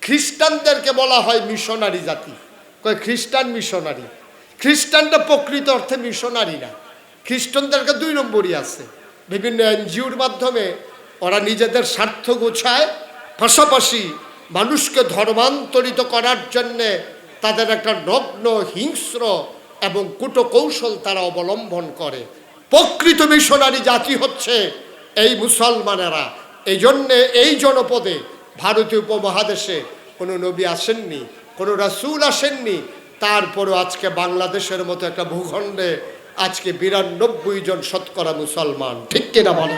খ্রিস্টানদেরকে বলা হয় মিশনারি জাতি। কয় খ্রিস্টান মিশনারি? খ্রিস্টানটা প্রকৃত অর্থে মিশনারি না। খ্রিস্টানদেরকে দুই নম্বরই আছে। বিভিন্ন এনজিওর মাধ্যমে ওরা নিজেদের স্বার্থ গোছায়, পাশাপাশি মানুষকে ধর্মান্তরিত করার জন্যে তাদের একটা নগ্ন, হিংস্র এবং কুটকৌশল তারা অবলম্বন করে। প্রকৃত মিশনারি জাতি হচ্ছে এই মুসলমানেরা। এই জন্যে এই জনপদে ভারতীয় উপমহাদেশে কোনো নবী আসেননি, কোনো রাসুল আসেননি, তারপরও আজকে বাংলাদেশের মতো একটা ভূখণ্ডে আজকে বিরানব্বই জন শতকরা মুসলমান। ঠিক কিনা বলে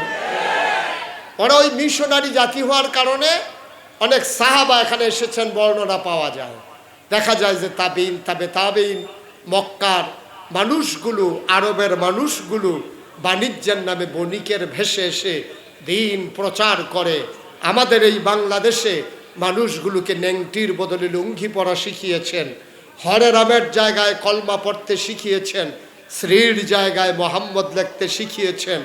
ওরা ওই মিশনারি জাতি হওয়ার কারণে অনেক সাহাবা এখানে এসেছেন, বর্ণনা পাওয়া যায়। দেখা যায় যে তাবিন, তাবে তাবিন, মক্কার মানুষগুলো, আরবের মানুষগুলো বাণিজ্যের নামে বণিকের ভেসে এসে দিন প্রচার করে। আমাদের এই বাংলাদেশে মানুষগুলোকে নেংটির বদলে লুঙ্গি পরা শিখিয়েছেন হরে রামের জায়গায় কলমা পড়তে শিখিয়েছেন শ্রীর জায়গায় মোহাম্মদ লিখতে শিখিয়েছেন,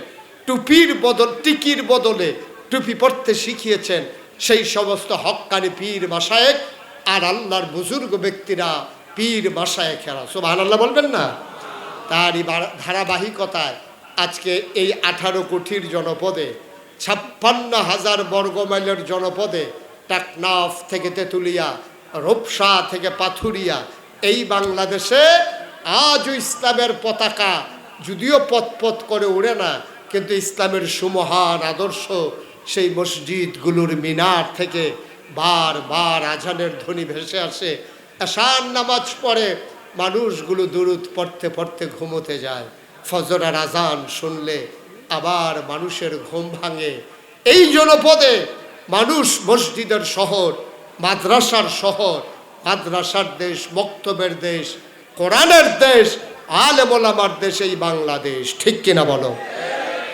টুপির বদল, টিকির বদলে টুপি পড়তে শিখিয়েছেন, সেই সমস্ত হক্কানি পীর মাসায়েক আর আল্লাহর বুজুর্গ ব্যক্তিরা পীর মাসায়েকেরা সোভান আল্লাহ বলবেন না? তারই ধারাবাহিকতায় আজকে এই আঠারো কোটির জনপদে ছাপ্পান্ন হাজার বর্গমাইলের জনপদে টাকনাফ থেকে তেঁতুলিয়া, রূপসা থেকে পাথুরিয়া, এই বাংলাদেশে আজও ইসলামের পতাকা যদিও পথ করে উড়ে না, কিন্তু ইসলামের সুমহান আদর্শ সেই মসজিদগুলোর মিনার থেকে বার বার আজানের ধ্বনি ভেসে আসে। আসান নামাজ পড়ে মানুষগুলো দুরুদ পড়তে পড়তে ঘুমোতে যায়। ফজরার আজান শুনলে আবার মানুষের ঘুম ভাঙে। এই জনপদে মানুষ মসজিদের শহর, মাদ্রাসার শহর, মাদ্রাসার দেশ বক্তব্যের দেশ, কোরআনের দেশ, আলেমোলামার দেশ এই বাংলাদেশ। ঠিক কিনা বলো?